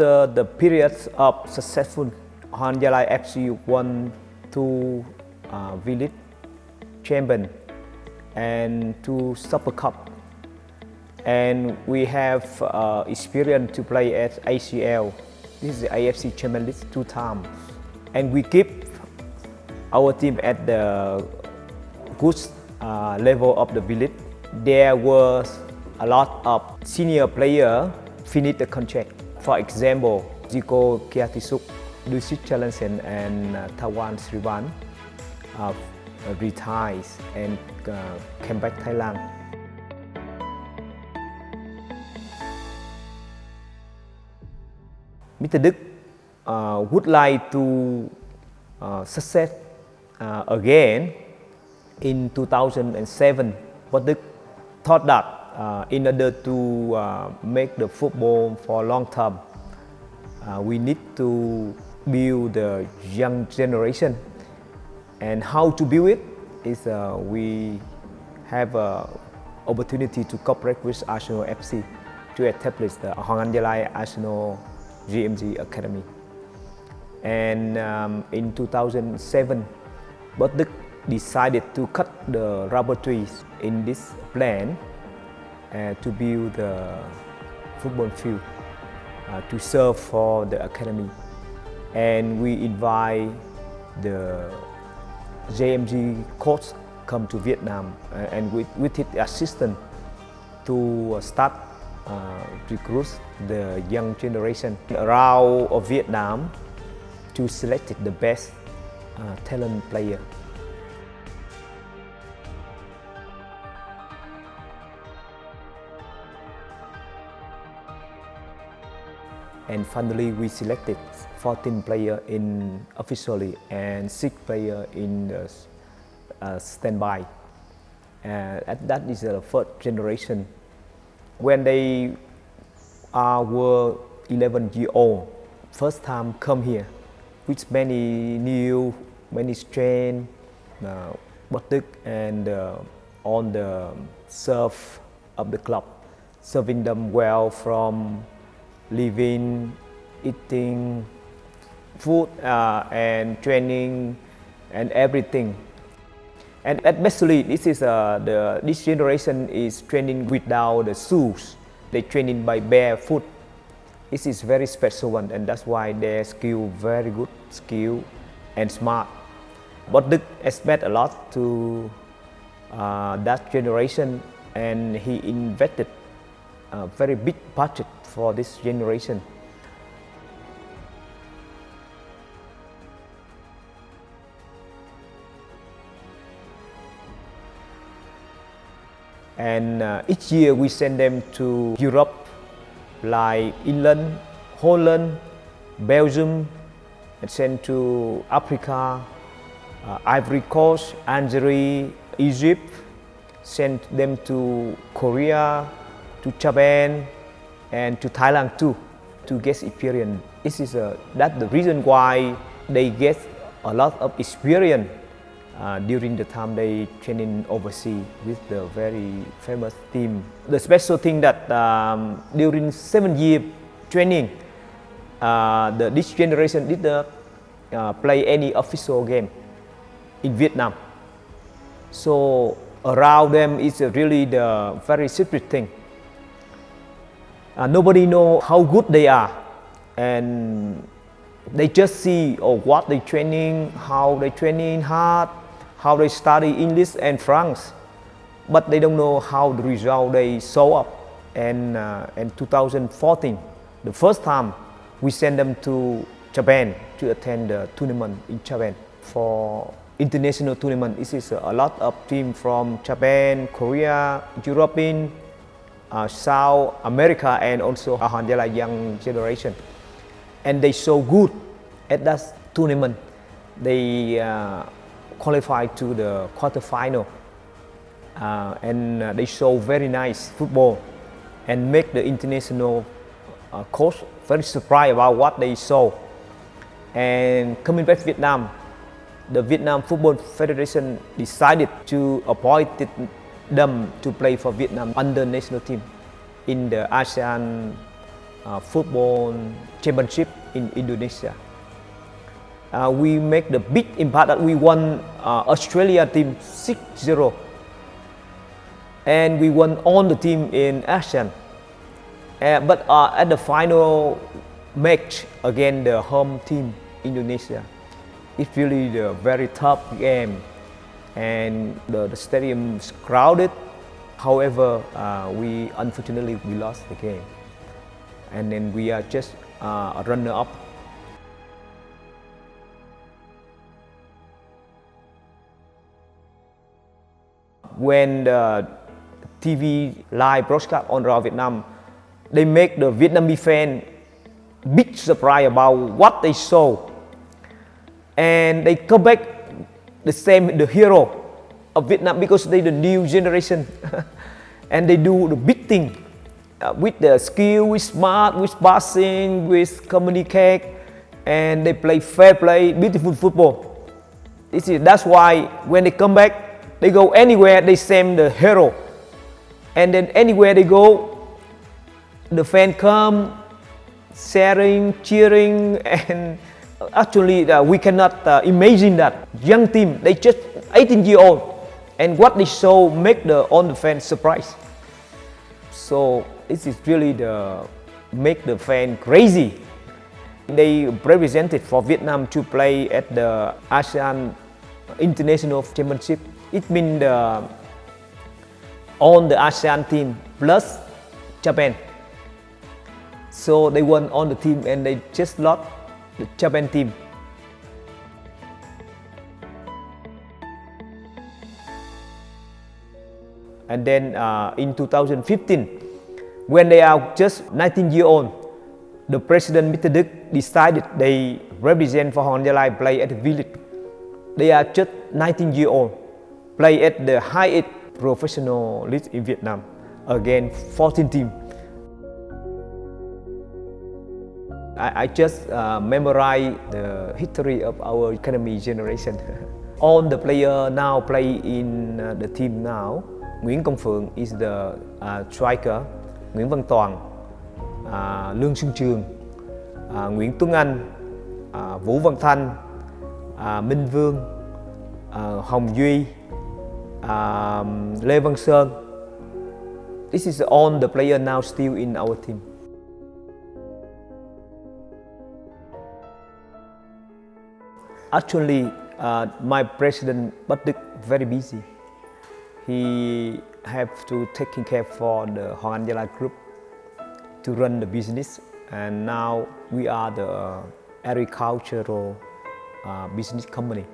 after the periods of successful Hanjalai FC won two uh, village champion and two Super Cup. And we have uh, experience to play at ACL. This is the AFC Champions League two times. And we keep our team at the good uh, level of the village. There was a lot of senior player finish the contract. For example, Zico Kiatisuk, Lucy Chalansen and uh, Tawan Srivan uh, retires and uh, came back Thailand. Mr. Đức uh, would like to uh, success uh, again in 2007. But Đức thought that uh, in order to uh, make the football for long term, uh, we need to build the young generation. And how to build it is uh, we have an opportunity to cooperate with Arsenal FC to establish the Hoàng Anh Arsenal GMG Academy. And um, in 2007, Bot decided to cut the rubber trees in this plan uh, to build the football field uh, to serve for the academy. And we invite the JMG coach come to Vietnam uh, and with, with his assistant to start uh, recruit the young generation around of Vietnam to select the best uh, talent player. And finally we selected 14 player in officially and 6 player in the uh, standby. Uh, that is the first generation. When they are were 11 year old, first time come here with many new, many strength, uh, and uh, on the serve of the club, serving them well from living, eating, food uh, and training and everything. And especially this is uh, the this generation is training without the shoes. They training by barefoot. This is very special one, and that's why their skill very good skill and smart. But Đức expect a lot to uh, that generation, and he invested a very big budget for this generation. And uh, each year we send them to Europe, like England, Holland, Belgium, and send to Africa, uh, Ivory Coast, Algeria, Egypt, send them to Korea, to Japan, and to Thailand too to get experience. This is a, that's the reason why they get a lot of experience uh, during the time they training overseas with the very famous team. The special thing that um, during seven year training, uh, the, this generation did not uh, play any official game in Vietnam. So around them is really the very secret thing. Uh, nobody know how good they are, and they just see oh, what they training, how they training hard, how they study English and French, but they don't know how the result they show up. And uh, in 2014, the first time we send them to Japan to attend the tournament in Japan for international tournament. This is a lot of team from Japan, Korea, European, uh, South America and also Alhamdulillah young generation. And they so good at that tournament. They uh, qualified to the quarterfinal uh, and uh, they show very nice football and make the international uh, coach very surprised about what they saw. And coming back to Vietnam, the Vietnam Football Federation decided to appoint them to play for Vietnam under national team in the ASEAN uh, football championship in Indonesia. Uh, we make the big impact that we won uh, Australia team 6-0 and we won all the team in ASEAN. Uh, but uh, at the final match against the home team Indonesia, it's really the very tough game and the, the stadium is crowded. However, uh, we unfortunately we lost the game, and then we are just uh, a runner-up. When the TV live broadcast on Raw Vietnam, they make the Vietnamese fan big surprise about what they saw, and they come back the same the hero of Vietnam because they the new generation, and they do the big thing uh, with the skill, with smart, with passing, with communicate, and they play fair play, beautiful football. This is, that's why when they come back, they go anywhere, they send the hero. And then anywhere they go, the fan come, sharing, cheering, and actually uh, we cannot uh, imagine that young team, they just 18 year old, and what they show make the all the fans surprised. So this is really the make the fan crazy. They represented for Vietnam to play at the ASEAN International Championship. It means the on the ASEAN team plus Japan. So they won on the team and they just lost the Japan team. And then uh, in 2015, when they are just 19 year old, the president Mr. Duc decided they represent for Hoàng Gia Lai play at the village. They are just 19 year old, play at the highest professional league in Vietnam Again, 14 teams. I, I just uh, memorize the history of our academy generation. All the player now play in uh, the team now. Nguyễn Công Phượng is the uh, striker. Nguyễn Văn Toàn, uh, Lương Xuân Trường, uh, Nguyễn Tuấn Anh, uh, Vũ Văn Thanh, uh, Minh Vương, uh, Hồng Duy, uh, Lê Văn Sơn. This is all the player now still in our team. Actually, uh, my president Batik very busy. He have to taking care for the Hoàng Anh group to run the business, and now we are the agricultural uh, business company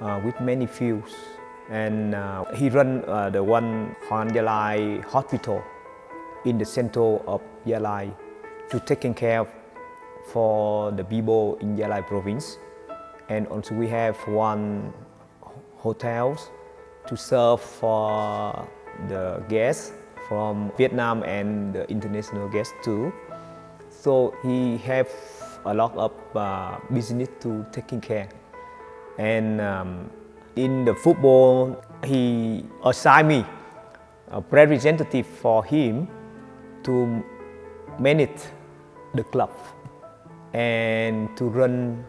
uh, with many fields. And uh, he run uh, the one Hoàng Anh hospital in the center of Gia Lai to taking care for the people in Gia Lai province and also we have one hotels to serve for the guests from Vietnam and the international guests too. So he have a lot of uh, business to taking care. And um, in the football, he assigned me a representative for him to manage the club and to run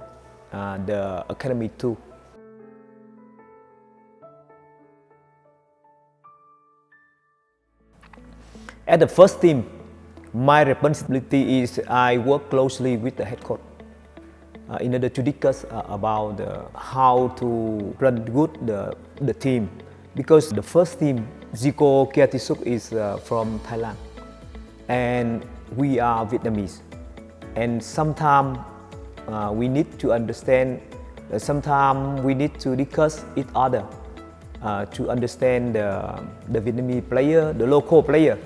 uh, the academy too. At the first team, my responsibility is I work closely with the head coach uh, in order to discuss uh, about uh, how to run good the, the team. Because the first team, Zico Kiatisuk is uh, from Thailand and we are Vietnamese. And sometimes uh, we need to understand, uh, sometimes we need to discuss each other uh, to understand the, the Vietnamese player, the local player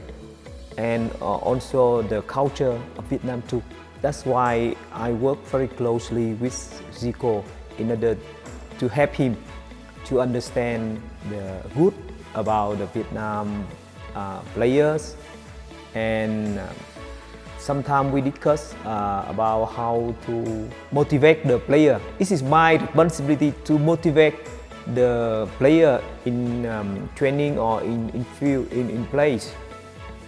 and uh, also the culture of Vietnam too. That's why I work very closely with Zico in order to help him to understand the good about the Vietnam uh, players and uh, sometimes we discuss uh, about how to motivate the player. This is my responsibility to motivate the player in um, training or in, in field in, in place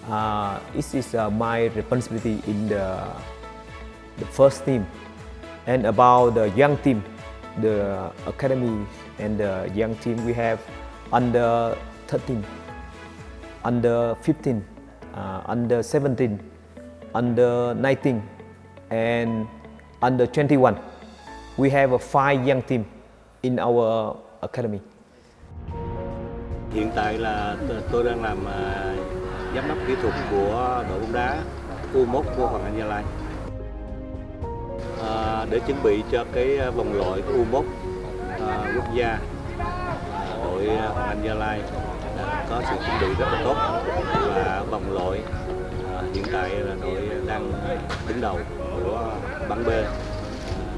uh, it is uh, my responsibility in the, the first team. And about the young team, the academy and the young team, we have under 13, under 15, uh, under 17, under 19, and under 21. We have a five young team in our academy. Hiện tại là tôi đang làm à, giám đốc kỹ thuật của đội bóng đá U1 của Hoàng Anh Gia Lai. À, để chuẩn bị cho cái vòng loại U1 à, quốc gia, à, đội Hoàng Anh Gia Lai à, có sự chuẩn bị rất là tốt và vòng loại hiện tại là đội đang đứng đầu của bảng B à,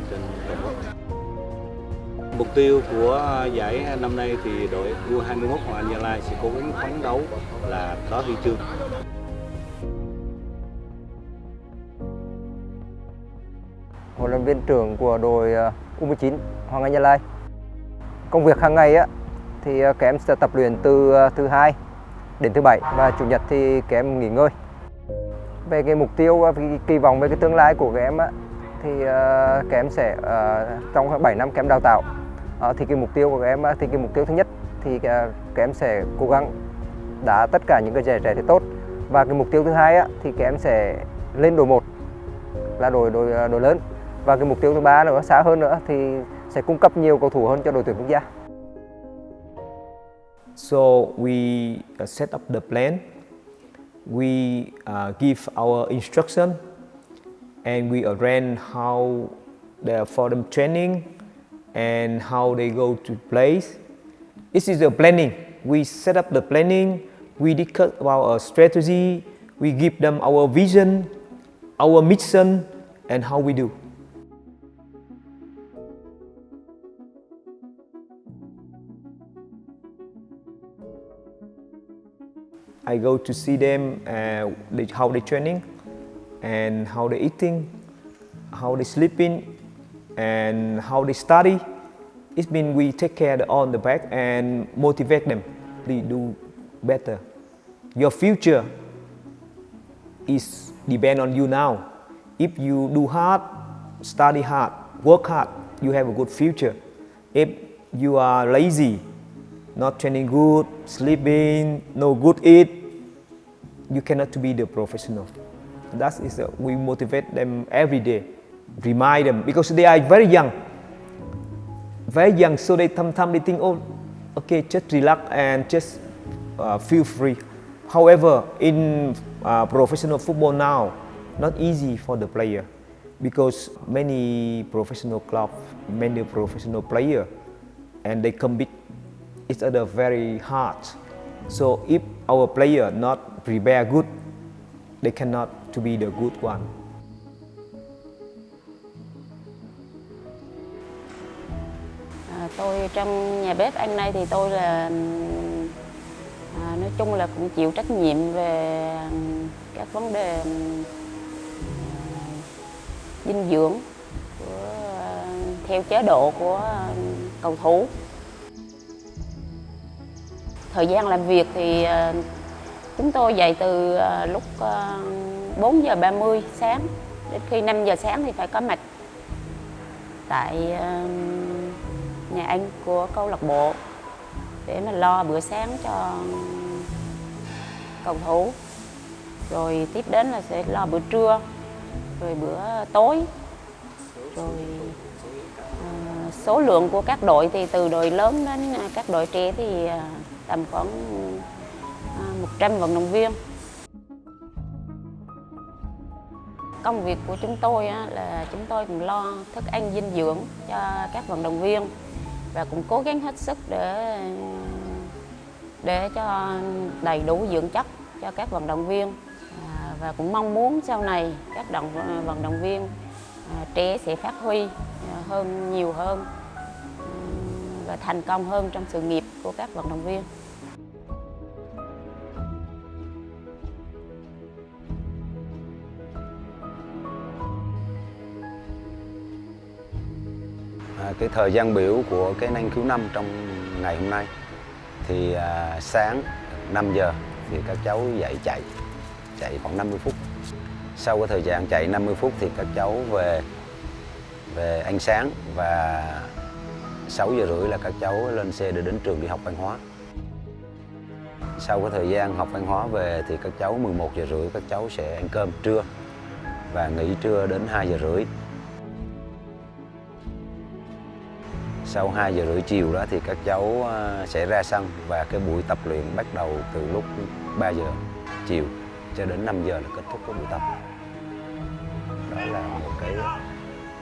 trên toàn quốc. Mục tiêu của giải năm nay thì đội U21 Hoàng Anh Gia Lai sẽ cố gắng phấn đấu là có huy chương. huấn luyện viên trưởng của đội à, U19 Hoàng Anh Gia Lai. Công việc hàng ngày á, thì à, các em sẽ tập luyện từ thứ hai đến thứ bảy và chủ nhật thì các em nghỉ ngơi. Về cái mục tiêu và kỳ vọng về cái tương lai của các em á thì ờ, các em sẽ ờ, trong 7 năm các em đào tạo ờ, thì cái mục tiêu của các em á, thì cái mục tiêu thứ nhất thì các em sẽ cố gắng đá tất cả những cái trẻ trẻ thì tốt và cái mục tiêu thứ hai á, thì các em sẽ lên đội 1 là đội đội đội lớn và cái mục tiêu thứ ba nữa xa hơn nữa thì sẽ cung cấp nhiều cầu thủ hơn cho đội tuyển quốc gia. So we uh, set up the plan. We uh, give our instruction, and we arrange how the for them training and how they go to place. This is the planning. We set up the planning. We discuss about our strategy. We give them our vision, our mission, and how we do. I go to see them uh, how they training and how they eating, how they sleeping, and how they study. It means we take care of on the back and motivate them. They do better. Your future is depend on you now. If you do hard, study hard, work hard, you have a good future. If you are lazy, not training good, sleeping, no good eat, you cannot to be the professional. That is uh, we motivate them every day, remind them because they are very young, very young. So they sometimes they think, oh, okay, just relax and just uh, feel free. However, in uh, professional football now, not easy for the player because many professional clubs, many professional player, and they compete each other very hard. So if our player not prepare good, they cannot to be the good one. À, tôi trong nhà bếp ăn nay thì tôi là à, nói chung là cũng chịu trách nhiệm về à, các vấn đề à, dinh dưỡng của, à, theo chế độ của à, cầu thủ. Thời gian làm việc thì ờ, chúng tôi dậy từ ờ, lúc ờ, 4 giờ 30 sáng đến khi 5 giờ sáng thì phải có mặt tại nhà anh của câu lạc bộ để mà lo bữa sáng cho cầu thủ. Rồi tiếp đến là sẽ lo bữa trưa, rồi bữa tối. Rồi số lượng của các đội thì từ đội lớn đến các đội trẻ thì tầm khoảng à, 100 vận động viên công việc của chúng tôi á, là chúng tôi cũng lo thức ăn dinh dưỡng cho các vận động viên và cũng cố gắng hết sức để để cho đầy đủ dưỡng chất cho các vận động viên à, và cũng mong muốn sau này các động à, vận động viên trẻ sẽ phát huy hơn nhiều hơn và thành công hơn trong sự nghiệp của các vận động viên. Cái thời gian biểu của cái năng cứu năm trong ngày hôm nay thì à, sáng 5 giờ thì các cháu dậy chạy chạy khoảng 50 phút. Sau cái thời gian chạy 50 phút thì các cháu về về ăn sáng và 6 giờ rưỡi là các cháu lên xe để đến trường đi học văn hóa. Sau cái thời gian học văn hóa về thì các cháu 11 giờ rưỡi các cháu sẽ ăn cơm trưa và nghỉ trưa đến 2 giờ rưỡi. Sau 2 giờ rưỡi chiều đó thì các cháu ờ, sẽ ra sân và cái buổi tập luyện bắt đầu từ lúc 3 giờ chiều cho đến 5 giờ là kết thúc cái buổi tập. Đó là một cái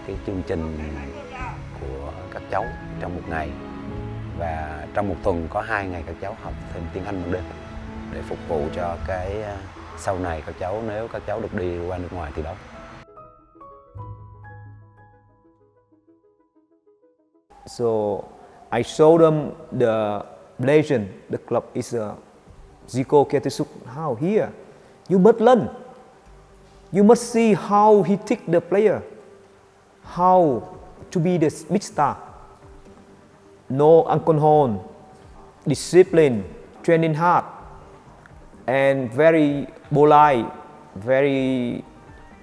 cái chương trình của các cháu trong một ngày và trong một tuần có hai ngày các cháu học thêm tiếng Anh một đêm để phục vụ cho cái ờ, sau này các cháu, nếu các cháu được đi qua nước ngoài thì đó. So I show them the legend, the club is a Zico Ketisuk. How here? You must learn. You must see how he take the player, how to be the big star. No alcohol, discipline, training hard, and very polite, very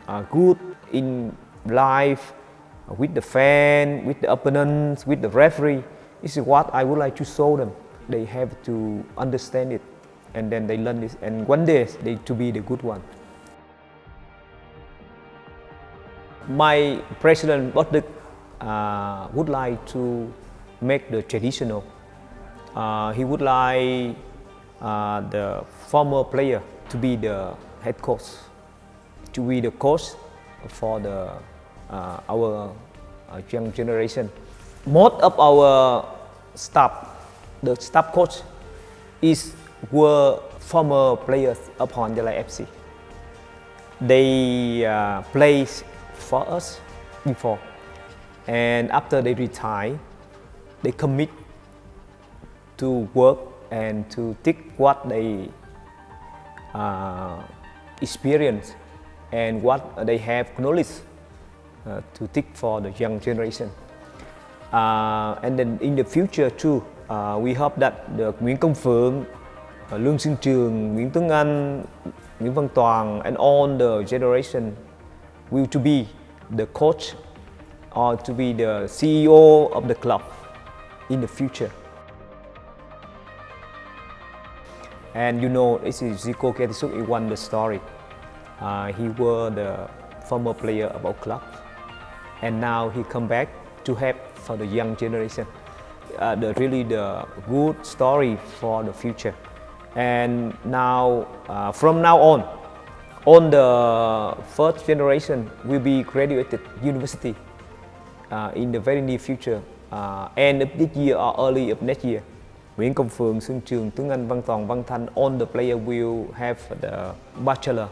uh, good in life with the fan, with the opponents, with the referee. This is what I would like to show them. They have to understand it, and then they learn this, and one day they to be the good one. My president Boddik uh, would like to make the traditional. Uh, he would like uh, the former player to be the head coach, to be the coach for the uh, our uh, young generation. Most of our staff, the staff coach, is were former players of Honjala FC. They uh, played for us before, and after they retire, they commit to work and to take what they uh, experience and what they have knowledge to take for the young generation. Uh, and then in the future too, uh, we hope that the Nguyễn Công Phượng, uh, Lương Sinh Trường, Nguyễn Tuấn Anh, Nguyễn Văn Toàn, and all the generation will to be the coach or to be the CEO of the club in the future. And you know, this is Zico Ketisuk, he won the story. Uh, he was the former player of our club. And now he come back to help for the young generation. Uh, the really the good story for the future. And now, uh, from now on, on the first generation will be graduated university uh, in the very near future, uh, end of this year or early of next year. Nguyễn Công Phượng, Xuân Trường, Tuấn Anh, Văn Toàn, Văn Thanh, all the player will have the bachelor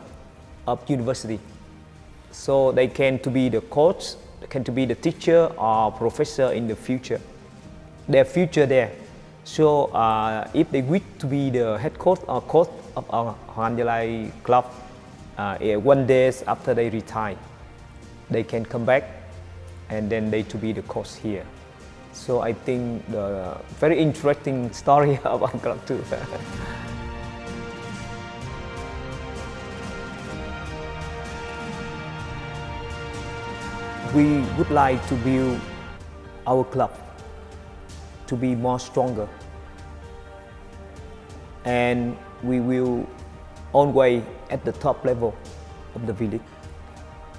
of university. So they can to be the coach, can to be the teacher or professor in the future. Their future there. So uh, if they wish to be the head coach or coach of our Hoàng Gia Lai club, uh, eh, one day after they retire, they can come back and then they to be the coach here. So I think the very interesting story our club too. we would like to build our club to be more stronger. And we will always at the top level of the village.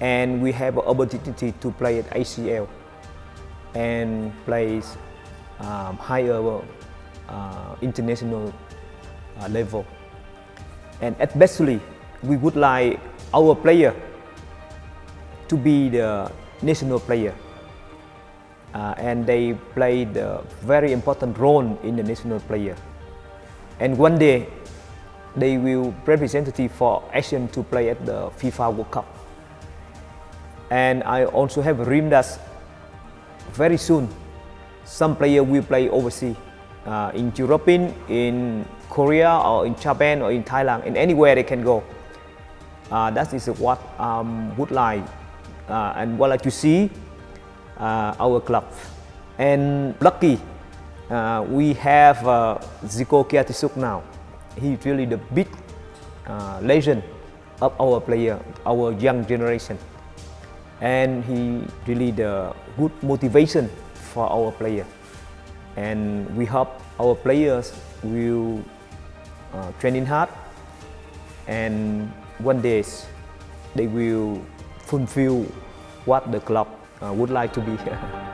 And we have an opportunity to play at ACL and play um, higher uh, international uh, level. And especially we would like our player to be the national player. Uh, and they played a very important role in the national player. And one day, they will representative for Asian to play at the FIFA World Cup. And I also have a dream that very soon, some player will play overseas, uh, in Europe, in Korea, or in Japan, or in Thailand, in anywhere they can go. Uh, that is what I um, would like uh, and would like to see uh, our club. And lucky, uh, we have uh, Zico Kiatisuk now. He's really the big legend of our player, our young generation. And he really the good motivation for our player. And we hope our players will uh, training hard and one day they will fulfill what the club uh, would like to be.